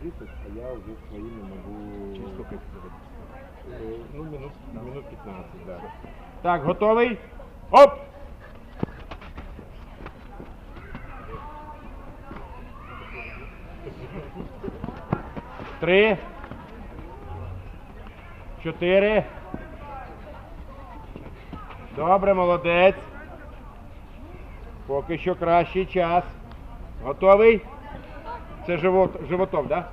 30, а я уже своими могу... Через сколько это будет? Э, Ну, минут, минут 15, да. Так, готовий? Оп! Три. Чотири. Добре, молодець. Поки що кращий час. Готовий? Це живот, животом, так?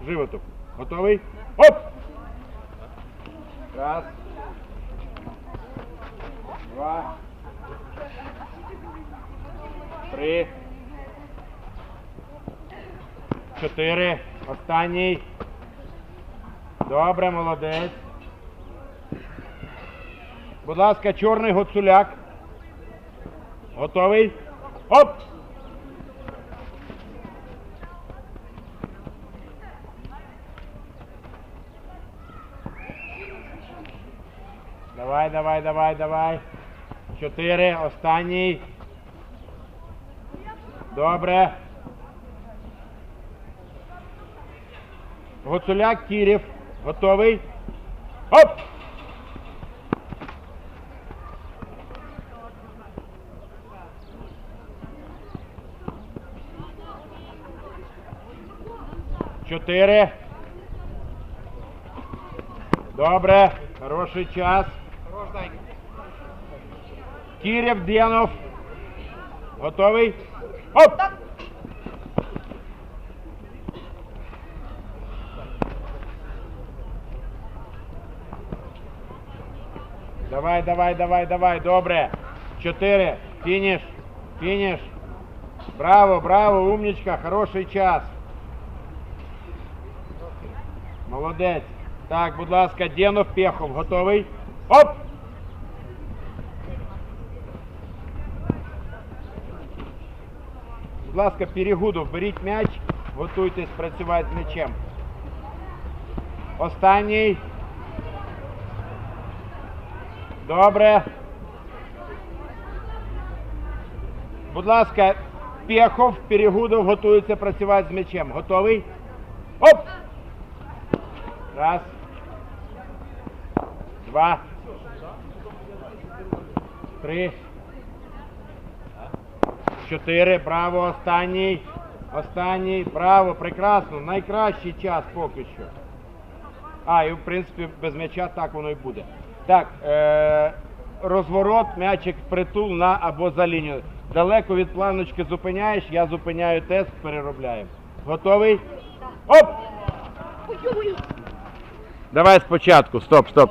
Да? Животом. Готовий? Оп! Раз. Два. Три. Чотири. Останній. Добре, молодець. Будь ласка, чорний гоцуляк. Готовий? Оп! Давай, давай, давай, давай. Чотири. Останній. Добре. Гоцуляк Кірів. Готовий? Оп! Чотири. Добре. Хороший час. Кірєв Денов. Готовий? Оп! Давай, давай, давай, давай, добре. Чотири. Фініш. Фініш. Браво, браво, умничка, хороший час. Молодець. Так, будь ласка, Денов Пехов, готовий? Оп! Ласка, Перегудов, беріть м'яч, готуйтесь працювати з м'ячем. Останній. Добре. Будь ласка, Пехов, Перегудов готується працювати з м'ячем. Готовий? Оп! Раз. Два. Три. Чотири. Браво. Останній. Останній. Браво. Прекрасно. Найкращий час поки що. А, і в принципі без м'яча так воно і буде. Так, е- розворот, м'ячик притул на або за лінію. Далеко від планочки зупиняєш, я зупиняю тест, переробляємо. Готовий? Оп! Давай спочатку. Стоп, стоп.